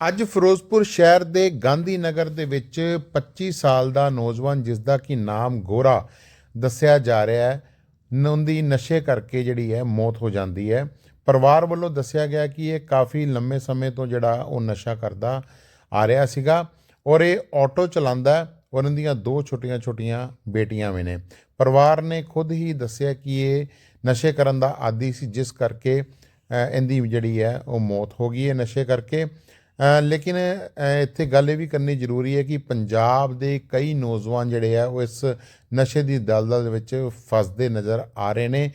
ਅੱਜ ਫਿਰੋਜ਼ਪੁਰ ਸ਼ਹਿਰ ਦੇ ਗਾਂਧੀ ਨਗਰ ਦੇ ਵਿੱਚ 25 ਸਾਲ ਦਾ ਨੌਜਵਾਨ ਜਿਸ ਦਾ ਕਿ ਨਾਮ ਗੋਰਾ ਦੱਸਿਆ ਜਾ ਰਿਹਾ ਹੈ ਨੁੰਦੀ ਨਸ਼ੇ ਕਰਕੇ ਜਿਹੜੀ ਹੈ ਮੌਤ ਹੋ ਜਾਂਦੀ ਹੈ। ਪਰਿਵਾਰ ਵੱਲੋਂ ਦੱਸਿਆ ਗਿਆ ਕਿ ਇਹ ਕਾਫੀ ਲੰਮੇ ਸਮੇਂ ਤੋਂ ਜਿਹੜਾ ਉਹ ਨਸ਼ਾ ਕਰਦਾ ਆ ਰਿਹਾ ਸੀਗਾ ਔਰ ਇਹ ਆਟੋ ਚਲਾਉਂਦਾ ਹੈ ਔਰ ਇਹਨਾਂ ਦੀਆਂ ਦੋ ਛੋਟੀਆਂ-ਛੋਟੀਆਂ ਬੇਟੀਆਂ ਵੀ ਨੇ। ਪਰਿਵਾਰ ਨੇ ਖੁਦ ਹੀ ਦੱਸਿਆ ਕਿ ਇਹ ਨਸ਼ੇ ਕਰਨ ਦਾ ਆਦੀ ਸੀ, ਜਿਸ ਕਰਕੇ ਇਹਦੀ ਜਿਹੜੀ ਹੈ ਉਹ ਮੌਤ ਹੋ ਗਈ ਹੈ ਨਸ਼ੇ ਕਰਕੇ। ਲੇਕਿਨ ਇੱਥੇ ਗੱਲ ਇਹ ਵੀ ਕਰਨੀ ਜ਼ਰੂਰੀ ਹੈ ਕਿ ਪੰਜਾਬ ਦੇ ਕਈ ਨੌਜਵਾਨ ਜਿਹੜੇ ਆ, ਉਹ ਇਸ ਨਸ਼ੇ ਦੀ ਦਲਦਲ ਦੇ ਵਿੱਚ ਫਸਦੇ ਨਜ਼ਰ ਆ ਰਹੇ ਨੇ।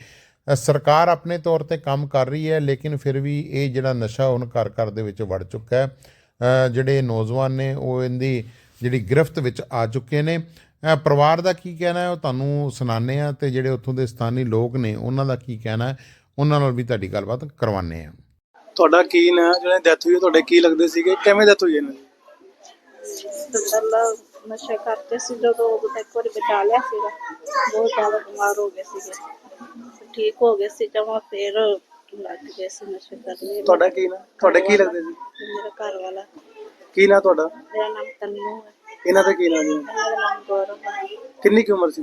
ਸਰਕਾਰ ਆਪਣੇ ਤੌਰ ਤੇ ਕੰਮ ਕਰ ਰਹੀ ਹੈ, ਲੇਕਿਨ ਫਿਰ ਵੀ ਇਹ ਜਿਹੜਾ ਨਸ਼ਾ ਹੁਣ ਘਰ ਘਰ ਦੇ ਵਿੱਚ ਵੜ ਚੁੱਕਾ ਹੈ। ਜਿਹੜੇ ਨੌਜਵਾਨ ਨੇ, ਉਹ ਇਹਦੀ ਜਿਹੜੀ ਗ੍ਰਿਫਤ ਵਿੱਚ ਆ ਚੁੱਕੇ ਨੇ। ਪਰਿਵਾਰ ਦਾ ਕੀ ਕਹਿਣਾ ਹੈ, ਉਹ ਤੁਹਾਨੂੰ ਸੁਣਾਉਂਦੇ ਆ ਤੇ ਜਿਹੜੇ ਉੱਥੋਂ ਦੇ ਸਥਾਨੀ ਲੋਕ ਨੇ, ਉਹਨਾਂ ਦਾ ਕੀ ਕਹਿਣਾ ਹੈ, ਉਹਨਾਂ ਨਾਲ ਵੀ ਤੁਹਾਡੀ ਗੱਲਬਾਤ ਕਰਵਾਉਂਦੇ ਆ ਤੁਹਾਡਾ ਕੀ ਨਾਂ ਜਿਹੜਾ ਡੈਥ ਹੋਈ ਹੈ, ਤੁਹਾਡੇ ਕੀ ਲੱਗਦੇ ਸੀਗੇ? ਕਿਵੇਂ ਡੈਥ ਹੋਈ ਇਹਨਾਂ ਦੀ? ਪਹਿਲਾਂ ਨਸ਼ਾ ਕਰਦੇ ਸੀ ਜਦੋਂ ਉਦੋਂ ਤਾਂ ਇੱਕ ਵਾਰੀ ਬਚਾ ਲਿਆ ਸੀਗਾ ਬਹੁਤ ਜ਼ਿਆਦਾ ਬਿਮਾਰ ਹੋ ਗਏ ਸੀਗੇ। ਠੀਕ ਹੋ ਗਏ ਸੀ ਜਮਾਂ ਫਿਰ ਲੱਗ ਗਏ ਸੀ ਨਸ਼ੇ ਕਰਨੇ ਤੁਹਾਡਾ ਕੀ ਨਾਂ? ਤੁਹਾਡੇ ਕੀ ਲੱਗਦੇ ਸੀ? ਮੇਰਾ ਘਰ ਵਾਲਾ। ਕੀ ਨਾਂ ਤੁਹਾਡਾ? ਮੇਰਾ ਨਾਮ ਤਨੂ ਹੈ। ਇਹਨਾਂ ਦਾ ਕੀ ਨਾਂ ਜੀ? ਇਹਨਾਂ ਦਾ ਨਾਮ ਗੌਰਵ ਹੈ। ਕਿੰਨੀ ਕੁ ਉਮਰ ਸੀ?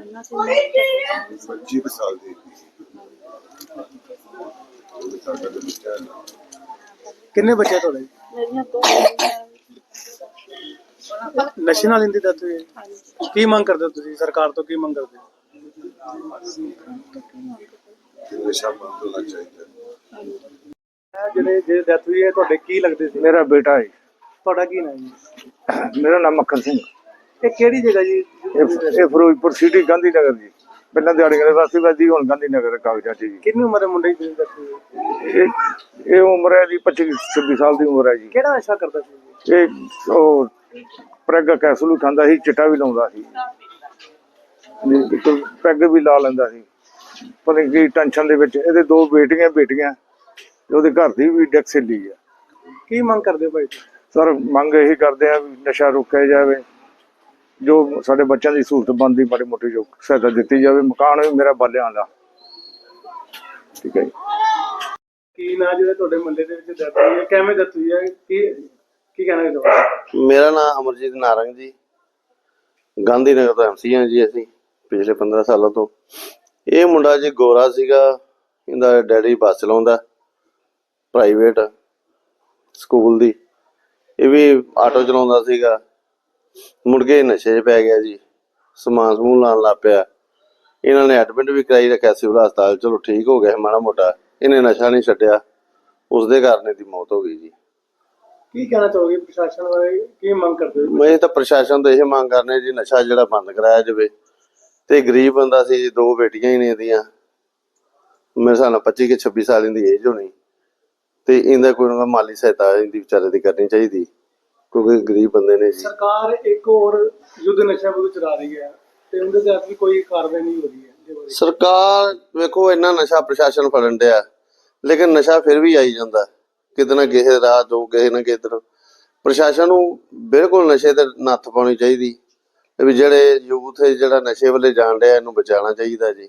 ਅੰਨਾ ਸੀ। ਮੇਰਾ 25 ਸਾਲ ਦੀ। ਕਿੰਨੇ ਬੱਚੇ ਤੁਹਾਡੇ? ਮੇਰੀਆਂ ਦੋ ਨਸ਼ੇ ਨਾਲ ਇੰਦੀ ਡੈਥ ਹੋਈ ਹੈ। ਹਾਂਜੀ ਕੀ ਮੰਗ ਕਰਦੇ ਹੋ ਤੁਸੀਂ? ਸਰਕਾਰ ਤੋਂ ਕੀ ਮੰਗ ਕਰਦੇ ਹੋ? ਨਸ਼ਾ ਬੰਦ ਹੋਣਾ ਚਾਹੀਦਾ ਹਾਂਜੀ। ਇਹ ਜਿਹੜੇ ਜਿਹੜੇ ਡੈਥ ਹੋਈ ਹੈ ਤੁਹਾਡੇ ਕੀ ਲੱਗਦੇ ਸੀ? ਮੇਰਾ ਬੇਟਾ ਹੈ ਤੁਹਾਡਾ ਕੀ ਨਾਂ ਜੀ ਮੇਰਾ ਨਾਮ ਮੱਖਣ ਸਿੰਘ। ਇਹ ਕਿਹੜੀ ਜਗ੍ਹਾ ਜੀ? ਇਹ ਇਹ ਫਿਰੋਜ਼ਪੁਰ ਸਿਟੀ ਗਾਂਧੀ ਨਗਰ ਜੀ। ਪਹਿਲਾਂ ਦਿਹਾੜੀ ਦੇ ਵਾਸਤੇ ਵਾਦੀ ਹੁਣ ਗਾਂਧੀ ਨਗਰ ਕਾਗਜ਼ਾਂ 'ਚ ਜੀ। ਕਿੰਨੀ ਉਮਰ ਹੈ ਮੁੰਡੇ ਦੀ? ਇਹ ਇਹ ਉਮਰ ਹੈ ਜੀ 25 26 ਸਾਲ ਦੀ ਉਮਰ ਹੈ ਜੀ। ਕਿਹੜਾ ਨਸ਼ਾ ਕਰਦਾ ਸੀ? ਇਹ ਉਹ ਪ੍ਰੈਗ ਕੈਸਲੂ ਖਾਂਦਾ ਸੀ ਚਿੱਟਾ ਵੀ ਲਾਉਂਦਾ ਸੀ। ਜੀ, ਪੈਗ ਵੀ ਲਾ ਲੈਂਦਾ ਸੀ। ਨਹੀਂ ਕੀ ਟੈਨਸ਼ਨ ਦੇ ਵਿੱਚ ਇਹਦੇ ਦੋ ਬੇਟੀਆਂ ਬੇਟੀਆਂ ਤੇ ਉਹਦੇ ਘਰ ਦੀ ਵੀ ਲਈ ਆ। ਕੀ ਮੰਗ ਕਰਦੇ ਹੋ ਭਾਈ ਸਰ ਮੰਗ ਇਹੀ ਕਰਦੇ ਆ ਵੀ ਨਸ਼ਾ ਰੋਕਿਆ ਜਾਵੇ। ਜੋ ਸਾਡੇ ਬੱਚਿਆਂ ਦੀ ਸਹੂਲਤ ਬਣਦੀ ਮਾੜੀ ਮੋਟੀ ਜੋ ਸਹਾਇਤਾ ਦਿੱਤੀ ਜਾਵੇ ਮਕਾਨ ਵੀ ਮੇਰਾ ਬਾਲਿਆਂ ਦਾ। ਠੀਕ ਹੈ ਜੀ। ਕੀ ਨਾਂ ਜਿਹੜੇ ਤੁਹਾਡੇ ਮੁੰਡੇ ਦੇ ਵਿੱਚ ਡੈਥ ਹੋਈ ਹੈ? ਕਿਵੇਂ ਹੋਈ ਹੈ? ਕੀ ਕੀ ਕਹਿਣਾ ਚਾਹੁੰਦੇ ਮੇਰਾ ਨਾਮ ਅਮਰਜੀਤ ਨਾਰੰਗ ਜੀ। ਗਾਂਧੀ ਨਗਰ ਤੋਂ ਐਮਸੀ ਹਾਂ ਜੀ ਅਸੀਂ ਪਿਛਲੇ 15 ਸਾਲਾਂ ਤੋਂ। ਇਹ ਮੁੰਡਾ ਜੀ ਗੋਰਾ ਸੀਗਾ ਇਹਦਾ ਡੈਡੀ ਬੱਸ ਚਲਾਉਂਦਾ ਪ੍ਰਾਈਵੇਟ ਸਕੂਲ ਦੀ। ਇਹ ਵੀ ਆਟੋ ਚਲਾਉਂਦਾ ਸੀਗਾ। ਮੁੜ ਕੇ ਨਸ਼ੇ 'ਚ ਪੈ ਗਿਆ ਜੀ ਸਮਾਨ ਸਮੂਨ ਲਾਉਣ ਲੱਗ ਪਿਆ। ਇਹਨਾਂ ਨੇ ਐਡਮਿਟ ਵੀ ਕਰਾਈ ਰੱਖਿਆ ਸਿਵਲ ਹਸਪਤਾਲ। ਚਲੋ ਠੀਕ ਹੋ ਗਿਆ ਮਾੜਾ ਮੋਟਾ। ਇਹਨੇ ਨਸ਼ਾ ਨਹੀਂ ਛੱਡਿਆ। ਉਸ ਦੇ ਕਾਰਨ ਇਹਦੀ ਮੌਤ ਹੋ ਗਈ ਜੀ। ਕੀ ਕਹਿਣਾ ਚਾਹੋਗੇ ਪ੍ਰਸ਼ਾਸਨ ਬਾਰੇ? ਕੀ ਮੰਗ ਕਰਦੇ ਹੋ? ਮੈਂ ਤਾਂ ਪ੍ਰਸ਼ਾਸਨ ਤੋਂ ਇਹ ਮੰਗ ਕਰਨੇ ਜੀ ਨਸ਼ਾ ਜਿਹੜਾ ਬੰਦ ਕਰਾਇਆ ਜਾਵੇ। ਤੇ ਗਰੀਬ ਬੰਦਾ ਸੀ ਜੀ ਦੋ ਬੇਟੀਆਂ ਹੀ ਨੇ ਇਹਦੀਆਂ। ਮੇਰੇ ਹਿਸਾਬ ਨਾਲ 25 ਕਿ 26 ਸਾਲ ਦੀ ਏਜ ਹੋਣੀ। ਤੇ ਇਹਦਾ ਕੋਈ ਨਾ ਮਾਲੀ ਸਹਾਇਤਾ ਇਹਦੀ ਵਿਚਾਰੇ ਦੀ ਕਰਨੀ ਚਾਹੀਦੀ। ਕਿਉਂਕਿ ਗਰੀਬ ਬੰਦੇ ਨੇ ਜੀ। ਸਰਕਾਰ ਇੱਕ ਹੋਰ ਯੁੱਧ ਨਸ਼ਾ ਵਿਰੁੱਧ ਚਲਾ ਰਹੀ ਹੈ ਤੇ ਉਹਦੇ ਤੇ ਵੀ ਕੋਈ ਕਾਰਵਾਈ ਨਹੀਂ ਹੋ ਰਹੀ ਹੈ। ਇਹਦੇ ਬਾਰੇ। ਸਰਕਾਰ ਵੇਖੋ ਇੰਨਾ ਨਸ਼ਾ ਪ੍ਰਸ਼ਾਸਨ ਫੜਨ ਡਿਆ। ਲੇਕਿਨ ਨਸ਼ਾ ਫਿਰ ਵੀ ਆਈ ਜਾਂਦਾ। ਕਿਤੇ ਨਾ ਕਿਸੇ ਰਾਹ ਤੋਂ ਕਿਸੇ ਨਾ ਕਿਸੇ ਤਰ੍ਹਾਂ। ਪ੍ਰਸ਼ਾਸਨ ਨੂੰ ਬਿਲਕੁਲ ਨਸ਼ੇ ਤੇ ਨੱਥ ਪਾਉਣੀ ਚਾਹੀਦੀ। ਵੀ ਜਿਹੜੇ ਯੂਥ ਹੈ ਜਿਹੜਾ ਨਸ਼ੇ ਵੱਲੇ ਜਾਣ ਡਿਆ ਇਹਨੂੰ ਬਚਾਉਣਾ ਚਾਹੀਦਾ ਜੀ।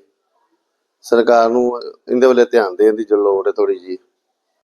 ਸਰਕਾਰ ਨੂੰ ਇਹਦੇ ਵੱਲੇ ਧਿਆਨ ਦੇਣ ਦੀ ਜੋ ਲੋੜ ਹੈ ਥੋੜੀ ਜੀ